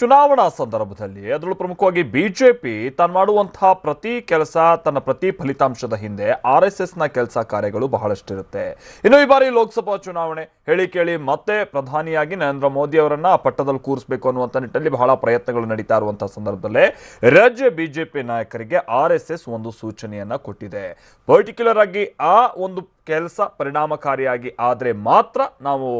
ಚುನಾವಣಾ ಸಂದರ್ಭದಲ್ಲಿ ಅದರಲ್ಲೂ ಪ್ರಮುಖವಾಗಿ ಬಿಜೆಪಿ ತಾನು ಮಾಡುವಂತಹ ಪ್ರತಿ ಕೆಲಸ ತನ್ನ ಪ್ರತಿ ಫಲಿತಾಂಶದ ಹಿಂದೆ ಆರ್ ಎಸ್ನ ಕೆಲಸ ಕಾರ್ಯಗಳು ಬಹಳಷ್ಟಿರುತ್ತೆ. ಇನ್ನು ಈ ಬಾರಿ ಲೋಕಸಭಾ ಚುನಾವಣೆ ಹೇಳಿ ಕೇಳಿ ಮತ್ತೆ ಪ್ರಧಾನಿಯಾಗಿ ನರೇಂದ್ರ ಮೋದಿ ಅವರನ್ನ ಪಟ್ಟದಲ್ಲಿ ಕೂರಿಸಬೇಕು ಅನ್ನುವಂಥ ನಿಟ್ಟಲ್ಲಿ ಬಹಳ ಪ್ರಯತ್ನಗಳು ನಡೀತಾ ಇರುವಂತಹ ಸಂದರ್ಭದಲ್ಲೇ ರಾಜ್ಯ ಬಿಜೆಪಿ ನಾಯಕರಿಗೆ ಆರ್ ಎಸ್ ಎಸ್ ಒಂದು ಸೂಚನೆಯನ್ನ ಕೊಟ್ಟಿದೆ. ಪರ್ಟಿಕ್ಯುಲರ್ ಆಗಿ ಆ ಒಂದು ಕೆಲಸ ಪರಿಣಾಮಕಾರಿಯಾಗಿ ಆದರೆ ಮಾತ್ರ ನಾವು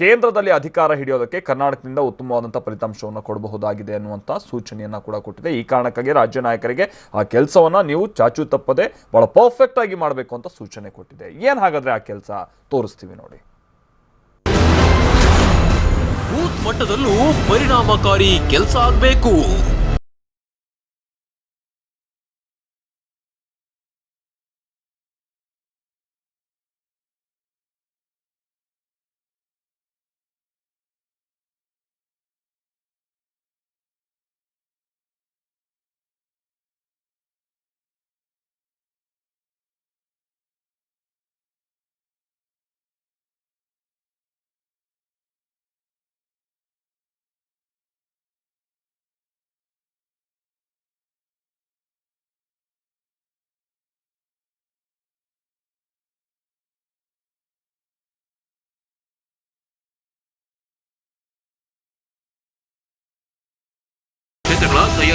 ಕೇಂದ್ರದಲ್ಲಿ ಅಧಿಕಾರ ಹಿಡಿಯೋದಕ್ಕೆ ಕರ್ನಾಟಕದಿಂದ ಉತ್ತಮವಾದಂಥ ಫಲಿತಾಂಶವನ್ನು ಕೊಡಬಹುದಾಗಿದೆ ಅನ್ನುವಂಥ ಸೂಚನೆಯನ್ನ ಕೂಡ ಕೊಟ್ಟಿದೆ. ಈ ಕಾರಣಕ್ಕಾಗಿ ರಾಜ್ಯ ನಾಯಕರಿಗೆ ಆ ಕೆಲಸವನ್ನ ನೀವು ಚಾಚು ತಪ್ಪದೆ ಬಹಳ ಪರ್ಫೆಕ್ಟ್ ಆಗಿ ಮಾಡಬೇಕು ಅಂತ ಸೂಚನೆ ಕೊಟ್ಟಿದೆ. ಏನು ಹಾಗಾದ್ರೆ ಆ ಕೆಲಸ? ತೋರಿಸ್ತೀವಿ ನೋಡಿ. ಬೂತ್ ಮಟ್ಟದಲ್ಲೂ ಪರಿಣಾಮಕಾರಿ ಕೆಲಸ ಆಗಬೇಕು.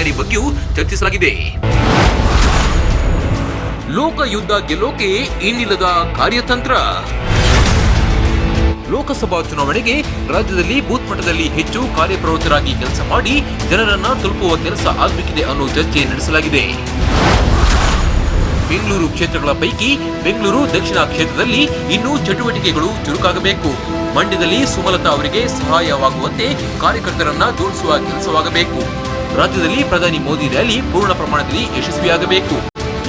ತಯಾರಿ ಬಗ್ಗೆಯೂ ಚರ್ಚಿಸಲಾಗಿದೆ. ಲೋಕಯುದ್ಧ ಗೆಲ್ಲೋಕೆ ಇನ್ನಿಲ್ಲದ ಕಾರ್ಯತಂತ್ರ. ಲೋಕಸಭಾ ಚುನಾವಣೆಗೆ ರಾಜ್ಯದಲ್ಲಿ ಬೂತ್ ಮಟ್ಟದಲ್ಲಿ ಹೆಚ್ಚು ಕಾರ್ಯಪ್ರವೃತ್ತರಾಗಿ ಕೆಲಸ ಮಾಡಿ ಜನರನ್ನ ತಲುಪುವ ಕೆಲಸ ಆಗಬೇಕಿದೆ ಅನ್ನೋ ಚರ್ಚೆ ನಡೆಸಲಾಗಿದೆ. ಬೆಂಗಳೂರು ಕ್ಷೇತ್ರಗಳ ಪೈಕಿ ಬೆಂಗಳೂರು ದಕ್ಷಿಣ ಕ್ಷೇತ್ರದಲ್ಲಿ ಇನ್ನೂ ಚಟುವಟಿಕೆಗಳು ಚುರುಕಾಗಬೇಕು. ಮಂಡ್ಯದಲ್ಲಿ ಸುಮಲತಾ ಅವರಿಗೆ ಸಹಾಯವಾಗುವಂತೆ ಕಾರ್ಯಕರ್ತರನ್ನ ಜೋಡಿಸುವ ಕೆಲಸವಾಗಬೇಕು. ರಾಜ್ಯದಲ್ಲಿ ಪ್ರಧಾನಿ ಮೋದಿ ರ್ಯಾಲಿ ಪೂರ್ಣ ಪ್ರಮಾಣದಲ್ಲಿ ಯಶಸ್ವಿಯಾಗಬೇಕು.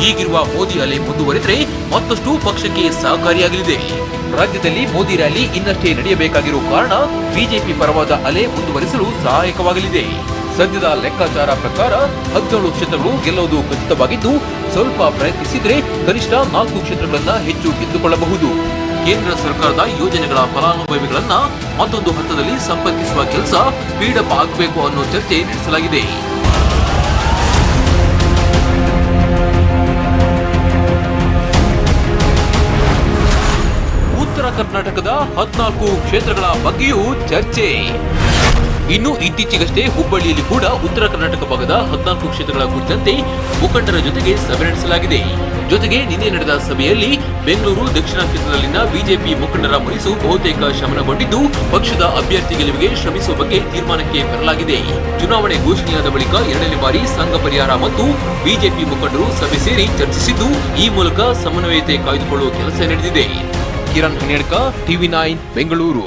ಈಗಿರುವ ಮೋದಿ ಅಲೆ ಮುಂದುವರೆದರೆ ಮತ್ತಷ್ಟು ಪಕ್ಷಕ್ಕೆ ಸಹಕಾರಿಯಾಗಲಿದೆ. ರಾಜ್ಯದಲ್ಲಿ ಮೋದಿ ರ್ಯಾಲಿ ಇನ್ನಷ್ಟೇ ನಡೆಯಬೇಕಾಗಿರುವ ಕಾರಣ ಬಿಜೆಪಿ ಪರವಾದ ಅಲೆ ಮುಂದುವರಿಸಲು ಸಹಾಯಕವಾಗಲಿದೆ. ಸದ್ಯದ ಲೆಕ್ಕಾಚಾರ ಪ್ರಕಾರ ಹದಿನೇಳು ಕ್ಷೇತ್ರಗಳು ಗೆಲ್ಲುವುದು ಖಚಿತವಾಗಿದ್ದು, ಸ್ವಲ್ಪ ಪ್ರಯತ್ನಿಸಿದರೆ ಕನಿಷ್ಠ ನಾಲ್ಕು ಕ್ಷೇತ್ರಗಳನ್ನ ಹೆಚ್ಚು ಗೆದ್ದುಕೊಳ್ಳಬಹುದು. ಕೇಂದ್ರ ಸರ್ಕಾರದ ಯೋಜನೆಗಳ ಫಲಾನುಭವಿಗಳನ್ನ ಮತ್ತೊಂದು ಹಂತದಲ್ಲಿ ಸಂಪರ್ಕಿಸುವ ಕೆಲಸ ಸ್ಪೀಡಪ್ ಆಗಬೇಕು ಅನ್ನೋ ಚರ್ಚೆ ನಡೆಸಲಾಗಿದೆ. ಉತ್ತರ ಕರ್ನಾಟಕದ ಹದಿನಾಲ್ಕು ಕ್ಷೇತ್ರಗಳ ಬಗ್ಗೆಯೂ ಚರ್ಚೆ. ಇನ್ನು ಇತ್ತೀಚೆಗಷ್ಟೇ ಹುಬ್ಬಳ್ಳಿಯಲ್ಲಿ ಕೂಡ ಉತ್ತರ ಕರ್ನಾಟಕ ಭಾಗದ ಹದಿನಾಲ್ಕು ಕ್ಷೇತ್ರಗಳ ಕುರಿತಂತೆ ಮುಖಂಡರ ಜೊತೆಗೆ ಸಭೆ ನಡೆಸಲಾಗಿದೆ. ಜೊತೆಗೆ ನಿನ್ನೆ ನಡೆದ ಸಭೆಯಲ್ಲಿ ಬೆಂಗಳೂರು, ದಕ್ಷಿಣ ಕ್ಷೇತ್ರದಲ್ಲಿನ ಬಿಜೆಪಿ ಮುಖಂಡರ ಮುನಿಸು ಬಹುತೇಕ ಶಮನಗೊಂಡಿದ್ದು, ಪಕ್ಷದ ಅಭ್ಯರ್ಥಿ ಗೆಲುವಿಗೆ ಶ್ರಮಿಸುವ ಬಗ್ಗೆ ತೀರ್ಮಾನಕ್ಕೆ ಬರಲಾಗಿದೆ. ಚುನಾವಣೆ ಘೋಷಣೆಯಾದ ಬಳಿಕ ಎರಡನೇ ಬಾರಿ ಸಂಘ ಪರಿಹಾರ ಮತ್ತು ಬಿಜೆಪಿ ಮುಖಂಡರು ಸಭೆ ಸೇರಿ ಚರ್ಚಿಸಿದ್ದು, ಈ ಮೂಲಕ ಸಮನ್ವಯತೆ ಕಾಯ್ದುಕೊಳ್ಳುವ ಕೆಲಸ ನಡೆದಿದೆ. Kiran Hinedka TV nine, Bengaluru.